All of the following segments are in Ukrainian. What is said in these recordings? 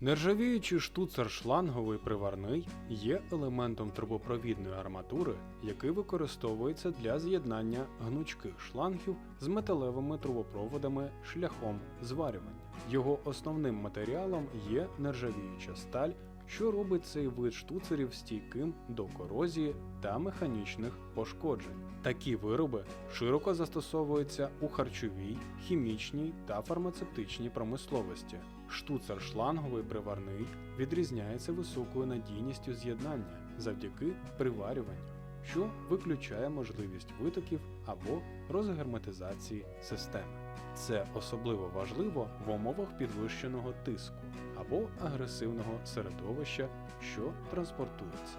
Нержавіючий штуцер шланговий приварний є елементом трубопровідної арматури, який використовується для з'єднання гнучких шлангів з металевими трубопроводами шляхом зварювання. Його основним матеріалом є нержавіюча сталь, що робить цей вид штуцерів стійким до корозії та механічних пошкоджень. Такі вироби широко застосовуються у харчовій, хімічній та фармацевтичній промисловості. Штуцер шланговий приварний відрізняється високою надійністю з'єднання завдяки приварюванню, що виключає можливість витоків або розгерметизації системи. Це особливо важливо в умовах підвищеного тиску або агресивного середовища, що транспортується.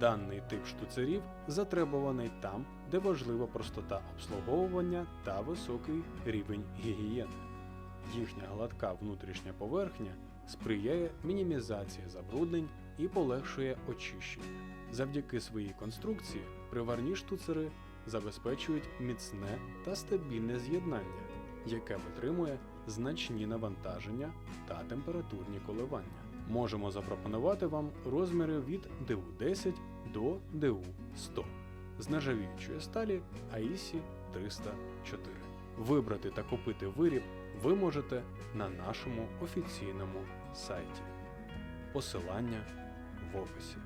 Даний тип штуцерів затребуваний там, де важлива простота обслуговування та високий рівень гігієни. Їхня гладка внутрішня поверхня сприяє мінімізації забруднень і полегшує очищення. Завдяки своїй конструкції приварні штуцери забезпечують міцне та стабільне з'єднання, яке витримує значні навантаження та температурні коливання. Можемо запропонувати вам розміри від ДУ-10 до ДУ-100 з нержавіючої сталі AISI 304. Вибрати та купити виріб ви можете на нашому офіційному сайті. Посилання в описі.